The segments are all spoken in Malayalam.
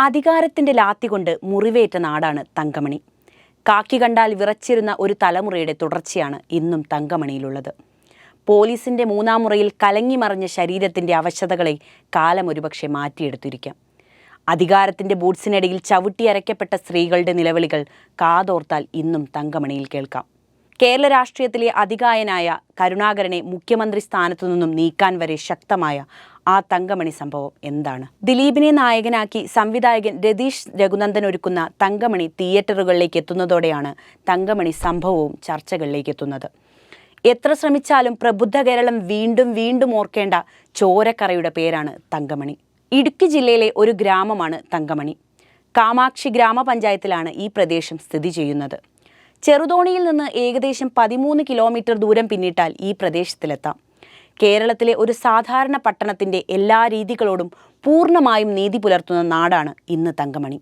അധികാരത്തിന്റെ ലാത്തി കൊണ്ട് മുറിവേറ്റ നാടാണ് തങ്കമണി. കാക്കി കണ്ടാൽ വിറച്ചിരുന്ന ഒരു തലമുറയുടെ തുടർച്ചയാണ് ഇന്നും തങ്കമണിയിലുള്ളത്. പോലീസിന്റെ മൂന്നാം മുറയിൽ കലങ്ങിമറിഞ്ഞ ശരീരത്തിന്റെ അവശതകളെ കാലം ഒരുപക്ഷെ മാറ്റിയെടുത്തിരിക്കാം. അധികാരത്തിന്റെ ബൂട്ട്സിനിടയിൽ ചവിട്ടി അരയ്ക്കപ്പെട്ട സ്ത്രീകളുടെ നിലവിളികൾ കാതോർത്താൽ ഇന്നും തങ്കമണിയിൽ കേൾക്കാം. കേരള രാഷ്ട്രീയത്തിലെ അതികായനായ കരുണാകരനെ മുഖ്യമന്ത്രി സ്ഥാനത്തു നിന്നും നീക്കാൻ വരെ ശക്തമായ ആ തങ്കമണി സംഭവം എന്താണ്? ദിലീപിനെ നായകനാക്കി സംവിധായകൻ രതീഷ് രഘുനന്ദൻ ഒരുക്കുന്ന തങ്കമണി തിയേറ്ററുകളിലേക്ക് എത്തുന്നതോടെയാണ് തങ്കമണി സംഭവവും ചർച്ചകളിലേക്ക് എത്തുന്നത്. എത്ര ശ്രമിച്ചാലും പ്രബുദ്ധ കേരളം വീണ്ടും വീണ്ടും ഓർക്കേണ്ട ചോരക്കറയുടെ പേരാണ് തങ്കമണി. ഇടുക്കി ജില്ലയിലെ ഒരു ഗ്രാമമാണ് തങ്കമണി. കാമാക്ഷി ഗ്രാമപഞ്ചായത്തിലാണ് ഈ പ്രദേശം സ്ഥിതി ചെയ്യുന്നത്. ചെറുതോണിയിൽ നിന്ന് ഏകദേശം പതിമൂന്ന് കിലോമീറ്റർ ദൂരം പിന്നിട്ടാൽ ഈ പ്രദേശത്തിലെത്താം. കേരളത്തിലെ ഒരു സാധാരണ പട്ടണത്തിന്റെ എല്ലാ രീതികളോടും പൂർണമായും നീതി പുലർത്തുന്ന നാടാണ് ഇന്ന് തങ്കമണി.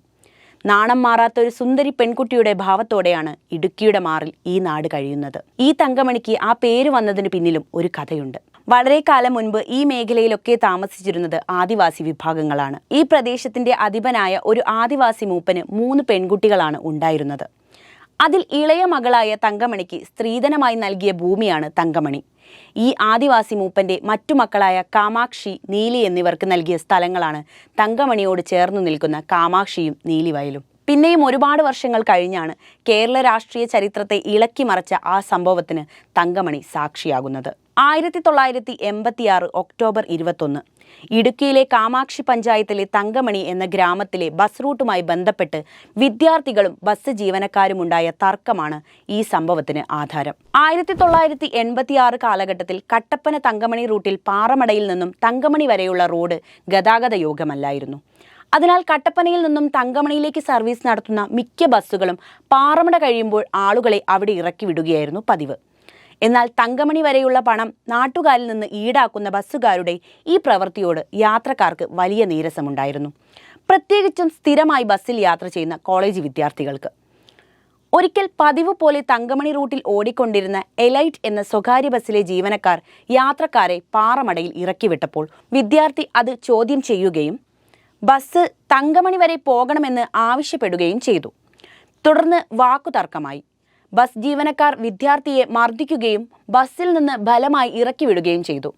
നാണം മാറാത്ത ഒരു സുന്ദരി പെൺകുട്ടിയുടെ ഭാവത്തോടെയാണ് ഇടുക്കിയുടെ മാറിൽ ഈ നാട് കഴിയുന്നത്. ഈ തങ്കമണിക്ക് ആ പേര് വന്നതിന് പിന്നിലും ഒരു കഥയുണ്ട്. വളരെ കാലം മുൻപ് ഈ മേഖലയിലൊക്കെ താമസിച്ചിരുന്നത് ആദിവാസി വിഭാഗങ്ങളാണ്. ഈ പ്രദേശത്തിന്റെ അധിപനായ ഒരു ആദിവാസി മൂപ്പന് മൂന്ന് പെൺകുട്ടികളാണ് ഉണ്ടായിരുന്നത്. അതിൽ ഇളയ മകളായ തങ്കമണിക്ക് സ്ത്രീധനമായി നൽകിയ ഭൂമിയാണ് തങ്കമണി. ഈ ആദിവാസി മൂപ്പന്റെ മറ്റു മക്കളായ കാമാക്ഷി നീലി എന്നിവർക്ക് നൽകിയ സ്ഥലങ്ങളാണ് തങ്കമണിയോട് ചേർന്നു നിൽക്കുന്ന കാമാക്ഷിയും നീലിവയലും. പിന്നെയും ഒരുപാട് വർഷങ്ങൾ കഴിഞ്ഞാണ് കേരള രാഷ്ട്രീയ ചരിത്രത്തെ ഇളക്കി മറച്ച ആ സംഭവത്തിന് തങ്കമണി സാക്ഷിയാകുന്നത്. ആയിരത്തി തൊള്ളായിരത്തി എൺപത്തിയാറ് ഒക്ടോബർ ഇരുപത്തൊന്ന് ഇടുക്കിയിലെ കാമാക്ഷി പഞ്ചായത്തിലെ തങ്കമണി എന്ന ഗ്രാമത്തിലെ ബസ് റൂട്ടുമായി ബന്ധപ്പെട്ട് വിദ്യാർത്ഥികളും ബസ് ജീവനക്കാരുമുണ്ടായ തർക്കമാണ് ഈ സംഭവത്തിന് ആധാരം. ആയിരത്തി തൊള്ളായിരത്തി എൺപത്തിയാറ് കാലഘട്ടത്തിൽ കട്ടപ്പന തങ്കമണി റൂട്ടിൽ പാറമടയിൽ നിന്നും തങ്കമണി വരെയുള്ള റോഡ് ഗതാഗത യോഗമല്ലായിരുന്നു അതിനാൽ കട്ടപ്പനയിൽ നിന്നും തങ്കമണിയിലേക്ക് സർവീസ് നടത്തുന്ന മിക്ക ബസ്സുകളും പാറമട കഴിയുമ്പോൾ ആളുകളെ അവിടെ ഇറക്കി വിടുകയായിരുന്നു പതിവ്. എന്നാൽ തങ്കമണി വരെയുള്ള പണം നാട്ടുകാരിൽ നിന്ന് ഈടാക്കുന്ന ബസ്സുകാരുടെ ഈ പ്രവൃത്തിയോട് യാത്രക്കാർക്ക് വലിയ നീരസമുണ്ടായിരുന്നു. പ്രത്യേകിച്ചും സ്ഥിരമായി ബസ്സിൽ യാത്ര ചെയ്യുന്ന കോളേജ് വിദ്യാർത്ഥികൾക്ക്. ഒരിക്കൽ പതിവ് പോലെ തങ്കമണി റൂട്ടിൽ ഓടിക്കൊണ്ടിരുന്ന എലൈറ്റ് എന്ന സ്വകാര്യ ബസ്സിലെ ജീവനക്കാർ യാത്രക്കാരെ പാറമടയിൽ ഇറക്കിവിട്ടപ്പോൾ വിദ്യാർത്ഥി അത് ചോദ്യം ചെയ്യുകയും ബസ് തങ്കമണി വരെ പോകണമെന്ന് ആവശ്യപ്പെടുകയും ചെയ്തു. തുടർന്ന് വാക്കുതർക്കമായി. ബസ് ജീവനക്കാർ വിദ്യാർത്ഥിയെ മർദ്ദിക്കുകയും ബസ്സിൽ നിന്ന് ബലമായി ഇറക്കിവിടുകയും ചെയ്തു.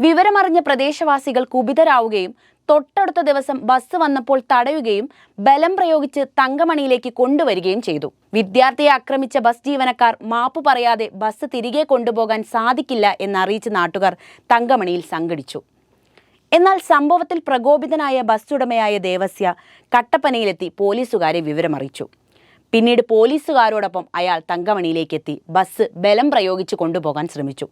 വിവരമറിഞ്ഞ പ്രദേശവാസികൾ കുപിതരാവുകയും തൊട്ടടുത്ത ദിവസം ബസ് വന്നപ്പോൾ തടയുകയും ബലം പ്രയോഗിച്ച് തങ്കമണിയിലേക്ക് കൊണ്ടുവരികയും ചെയ്തു. വിദ്യാർത്ഥിയെ ആക്രമിച്ച ബസ് ജീവനക്കാർ മാപ്പ് പറയാതെ ബസ് തിരികെ കൊണ്ടുപോകാൻ സാധിക്കില്ല എന്നറിയിച്ച് നാട്ടുകാർ തങ്കമണിയിൽ സംഘടിച്ചു. എന്നാൽ സംഭവത്തിൽ പ്രകോപിതനായ ബസ് ഉടമയായ ദേവസ്യ കട്ടപ്പനയിലെത്തി പോലീസുകാരെ വിവരമറിയിച്ചു. പിന്നീട് പോലീസുകാരോടൊപ്പം അയാൾ തങ്കമണിയിലേക്ക് എത്തി ബസ് ബലം പ്രയോഗിച്ച് കൊണ്ടുപോകാൻ ശ്രമിച്ചു.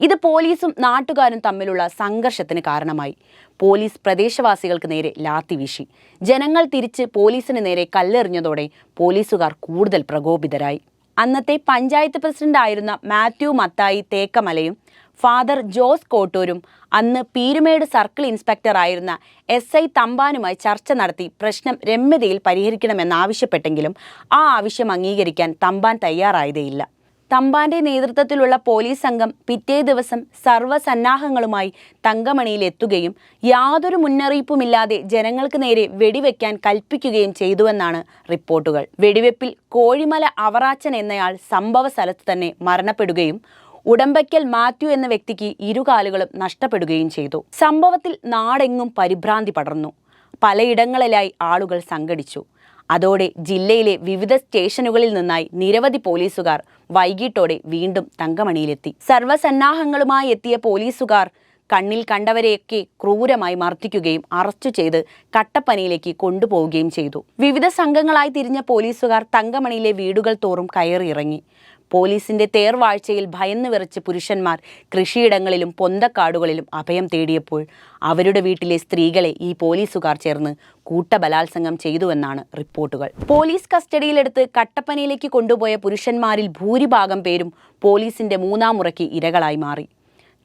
ഇത് പോലീസും നാട്ടുകാരും തമ്മിലുള്ള സംഘർഷത്തിന് കാരണമായി. പോലീസ് പ്രദേശവാസികൾക്ക് നേരെ ലാത്തി വീശി. ജനങ്ങൾ തിരിച്ച് പോലീസിന് നേരെ കല്ലെറിഞ്ഞതോടെ പോലീസുകാർ കൂടുതൽ പ്രകോപിതരായി. അന്നത്തെ പഞ്ചായത്ത് പ്രസിഡന്റായിരുന്ന മാത്യു മത്തായി തേക്കമലയും ഫാദർ ജോസ് കോട്ടൂരും അന്ന് പീരുമേട് സർക്കിൾ ഇൻസ്പെക്ടർ ആയിരുന്ന എസ് ഐ തമ്പാനുമായി ചർച്ച നടത്തി പ്രശ്നം രമ്യതയിൽ പരിഹരിക്കണമെന്നാവശ്യപ്പെട്ടെങ്കിലും ആ ആവശ്യം അംഗീകരിക്കാൻ തമ്പാൻ തയ്യാറായതേയില്ല. തമ്പാന്റെ നേതൃത്വത്തിലുള്ള പോലീസ് സംഘം പിറ്റേ ദിവസം സർവസന്നാഹങ്ങളുമായി തങ്കമണിയിൽ എത്തുകയും യാതൊരു മുന്നറിയിപ്പുമില്ലാതെ ജനങ്ങൾക്ക് നേരെ വെടിവെക്കാൻ കൽപ്പിക്കുകയും ചെയ്തുവെന്നാണ് റിപ്പോർട്ടുകൾ. വെടിവെപ്പിൽ കോഴിമല അവറാച്ചൻ എന്നയാൾ സംഭവ സ്ഥലത്ത് തന്നെ മരണപ്പെടുകയും ഉടമ്പയ്ക്കൽ മാത്യു എന്ന വ്യക്തിക്ക് ഇരുകാലുകളും നഷ്ടപ്പെടുകയും ചെയ്തു. സംഭവത്തിൽ നാടെങ്ങും പരിഭ്രാന്തി പടർന്നു. പലയിടങ്ങളിലായി ആളുകൾ സംഘടിച്ചു. അതോടെ ജില്ലയിലെ വിവിധ സ്റ്റേഷനുകളിൽ നിന്നായി നിരവധി പോലീസുകാർ വൈകിട്ടോടെ വീണ്ടും തങ്കമണിയിലെത്തി. സർവസന്നാഹങ്ങളുമായി എത്തിയ പോലീസുകാർ കണ്ണിൽ കണ്ടവരെയൊക്കെ ക്രൂരമായി മർദ്ദിക്കുകയും അറസ്റ്റ് ചെയ്ത് കട്ടപ്പനയിലേക്ക് കൊണ്ടുപോവുകയും ചെയ്തു. വിവിധ സംഘങ്ങളായി തിരിഞ്ഞ പോലീസുകാർ തങ്കമണിയിലെ വീടുകൾ തോറും കയറിയിറങ്ങി. പോലീസിന്റെ തേർവാഴ്ചയിൽ ഭയന്നു വിറച്ച് പുരുഷന്മാർ കൃഷിയിടങ്ങളിലും പൊന്തക്കാടുകളിലും അഭയം തേടിയപ്പോൾ അവരുടെ വീട്ടിലെ സ്ത്രീകളെ ഈ പോലീസുകാർ ചേർന്ന് കൂട്ടബലാത്സംഗം ചെയ്തുവെന്നാണ് റിപ്പോർട്ടുകൾ. പോലീസ് കസ്റ്റഡിയിലെടുത്ത് കട്ടപ്പനയിലേക്ക് കൊണ്ടുപോയ പുരുഷന്മാരിൽ ഭൂരിഭാഗം പേരും പോലീസിന്റെ മൂന്നാം മുറയ്ക്ക് ഇരകളായി മാറി.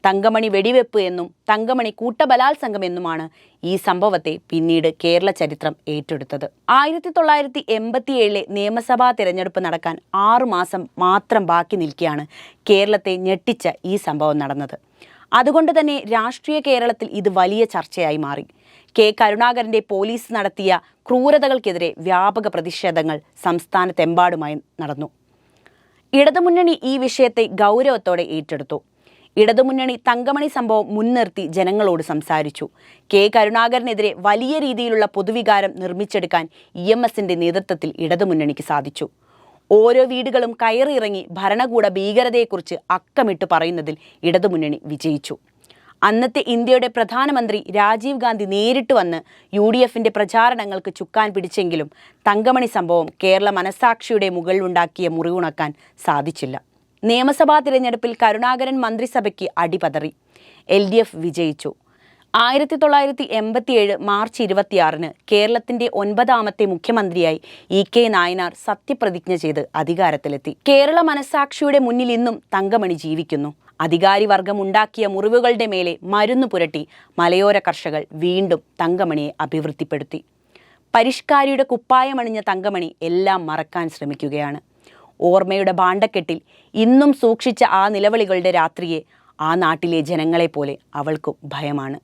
തങ്കമണി വെടിവെപ്പ് എന്നും തങ്കമണി കൂട്ടബലാത്സംഗം എന്നുമാണ് ഈ സംഭവത്തെ പിന്നീട് കേരള ചരിത്രം ഏറ്റെടുത്തത്. ആയിരത്തി തൊള്ളായിരത്തി എൺപത്തിയേഴിലെ നിയമസഭാ തിരഞ്ഞെടുപ്പ് നടക്കാൻ ആറു മാസം മാത്രം ബാക്കി നിൽക്കുകയാണ് കേരളത്തെ ഞെട്ടിച്ച ഈ സംഭവം നടന്നത്. അതുകൊണ്ട് തന്നെ രാഷ്ട്രീയ കേരളത്തിൽ ഇത് വലിയ ചർച്ചയായി മാറി. കെ. കരുണാകരന്റെ പോലീസ് നടത്തിയ ക്രൂരതകൾക്കെതിരെ വ്യാപക പ്രതിഷേധങ്ങൾ സംസ്ഥാനത്തെമ്പാടുമായി നടന്നു. ഇടതുമുന്നണി ഈ വിഷയത്തെ ഗൗരവത്തോടെ ഏറ്റെടുത്തു. ഇടതുമുന്നണി തങ്കമണി സംഭവം മുൻനിർത്തി ജനങ്ങളോട് സംസാരിച്ചു. കെ കരുണാകരനെതിരെ വലിയ രീതിയിലുള്ള പൊതുവികാരം നിർമ്മിച്ചെടുക്കാൻ ഇ എം എസിന്റെ നേതൃത്വത്തിൽ ഇടതുമുന്നണിക്ക് സാധിച്ചു. ഓരോ വീടുകളും കയറിയിറങ്ങി ഭരണകൂട ഭീകരതയെക്കുറിച്ച് അക്കമിട്ട് പറയുന്നതിൽ ഇടതുമുന്നണി വിജയിച്ചു. അന്നത്തെ ഇന്ത്യയുടെ പ്രധാനമന്ത്രി രാജീവ് ഗാന്ധി നേരിട്ട് വന്ന് യു ഡി എഫിന്റെ പ്രചാരണങ്ങൾക്ക് ചുക്കാൻ പിടിച്ചെങ്കിലും തങ്കമണി സംഭവം കേരള മനസാക്ഷിയുടെ മുകളിലുണ്ടാക്കിയ മുറിവുണക്കാൻ സാധിച്ചില്ല. നിയമസഭാ തിരഞ്ഞെടുപ്പിൽ കരുണാകരൻ മന്ത്രിസഭയ്ക്ക് അടിപതറി. എൽ ഡി എഫ് വിജയിച്ചു. ആയിരത്തി തൊള്ളായിരത്തി എൺപത്തിയേഴ് മാർച്ച് ഇരുപത്തിയാറിന് കേരളത്തിന്റെ ഒൻപതാമത്തെ മുഖ്യമന്ത്രിയായി ഇ കെ നായനാർ സത്യപ്രതിജ്ഞ ചെയ്ത് അധികാരത്തിലെത്തി. കേരള മനസാക്ഷിയുടെ മുന്നിൽ ഇന്നും തങ്കമണി ജീവിക്കുന്നു. അധികാരി വർഗം ഉണ്ടാക്കിയ മുറിവുകളുടെ മേലെ മരുന്ന് പുരട്ടി മലയോര കർഷകർ വീണ്ടും തങ്കമണിയെ അഭിവൃദ്ധിപ്പെടുത്തി. പരിഷ്കാരിയുടെ കുപ്പായമണിഞ്ഞ തങ്കമണി എല്ലാം മറക്കാൻ ശ്രമിക്കുകയാണ്. ഓർമ്മയുടെ ഭാണ്ഡക്കെട്ടിൽ ഇന്നും സൂക്ഷിച്ച ആ നിലവിളികളുടെ രാത്രിയെ ആ നാട്ടിലെ ജനങ്ങളെപ്പോലെ അവൾക്കും ഭയമാണ്.